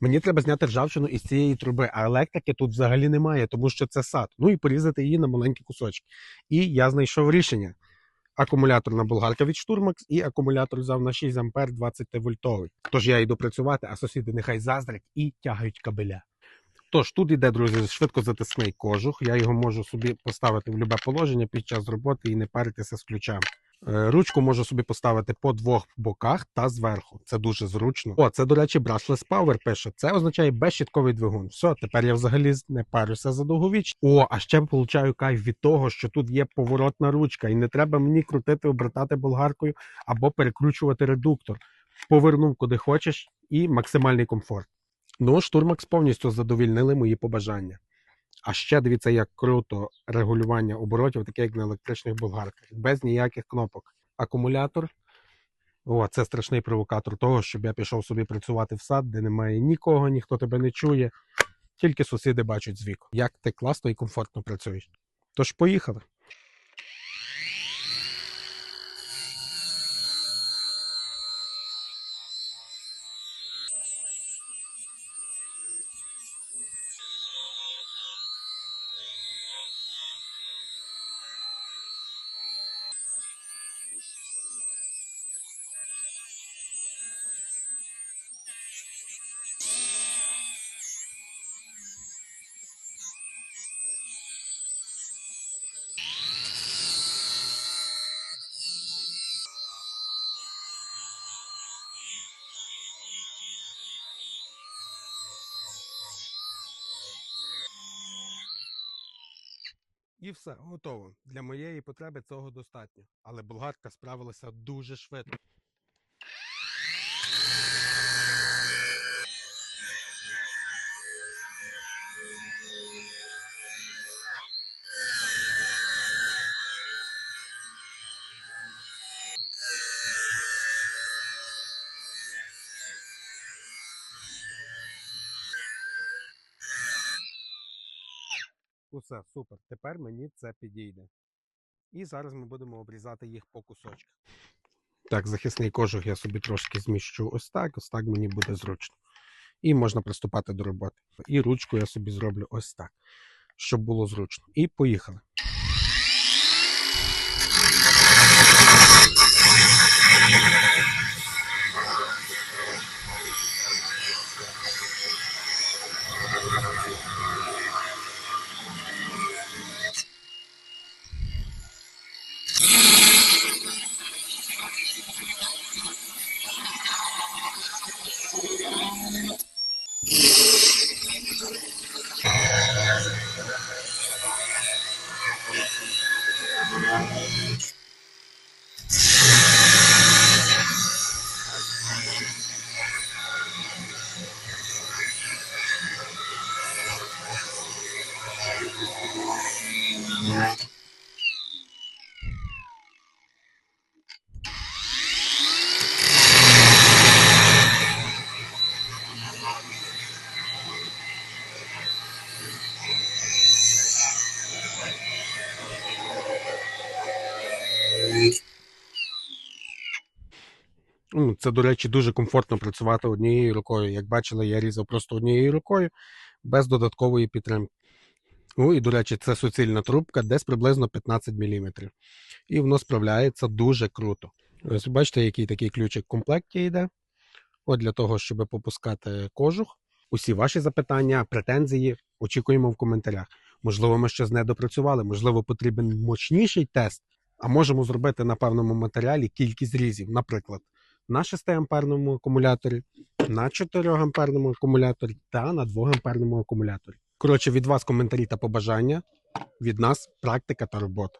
Мені треба зняти ржавчину із цієї труби, а електрики тут взагалі немає, тому що це сад. Ну і порізати її на маленькі кусочки. І я знайшов рішення. Акумуляторна болгарка від Штурмакс і акумулятор взяв на 6 ампер 20 вольтовий. Тож я йду працювати, а сусіди нехай заздрять і тягають кабеля. Тож тут іде, друзі, швидко затисний кожух. Я його можу собі поставити в любе положення під час роботи і не паритися з ключами. Е, Ручку можу собі поставити по двох боках та зверху. Це дуже зручно. О, це, до речі, Brushless Power пише. Це означає безщітковий двигун. Все, тепер я взагалі не парюся за довговіч. О, а ще получаю кайф від того, що тут є поворотна ручка, і не треба мені крутити, обертати болгаркою або перекручувати редуктор. Повернув куди хочеш і максимальний комфорт. Ну, штурмакс повністю задовільнили мої побажання. А ще дивіться, як круто регулювання оборотів, таке як на електричних болгарках, без ніяких кнопок. Акумулятор. О, це страшний провокатор того, щоб я пішов собі працювати в сад, де немає нікого, ніхто тебе не чує, тільки сусіди бачать з віку. Як ти класно і комфортно працюєш. Тож поїхали. І все, готово. Для моєї потреби цього достатньо. Але болгарка справилася дуже швидко. Усе, супер. Тепер мені це підійде. І зараз ми будемо обрізати їх по кусочках. Так, захисний кожух я собі трошки зміщу ось так, ось так мені буде зручно. І можна приступати до роботи. І ручку я собі зроблю ось так, щоб було зручно. І поїхали. Thank mm -hmm. you. Ну, Це, до речі, дуже комфортно працювати однією рукою. Як бачили, я різав просто однією рукою без додаткової підтримки. Ну і, до речі, це суцільна трубка, десь приблизно 15 мм. І воно справляється дуже круто. Ось бачите, який такий ключик в комплекті йде. От для того, щоб попускати кожух. Усі ваші запитання, претензії очікуємо в коментарях. Можливо, ми щось не допрацювали, можливо, потрібен мощніший тест, а можемо зробити на певному матеріалі кількість різів, наприклад, на 6 амперному акумуляторі, на 4 амперному акумуляторі та на 2 амперному акумуляторі. Коротше, від вас коментарі та побажання, від нас практика та робота.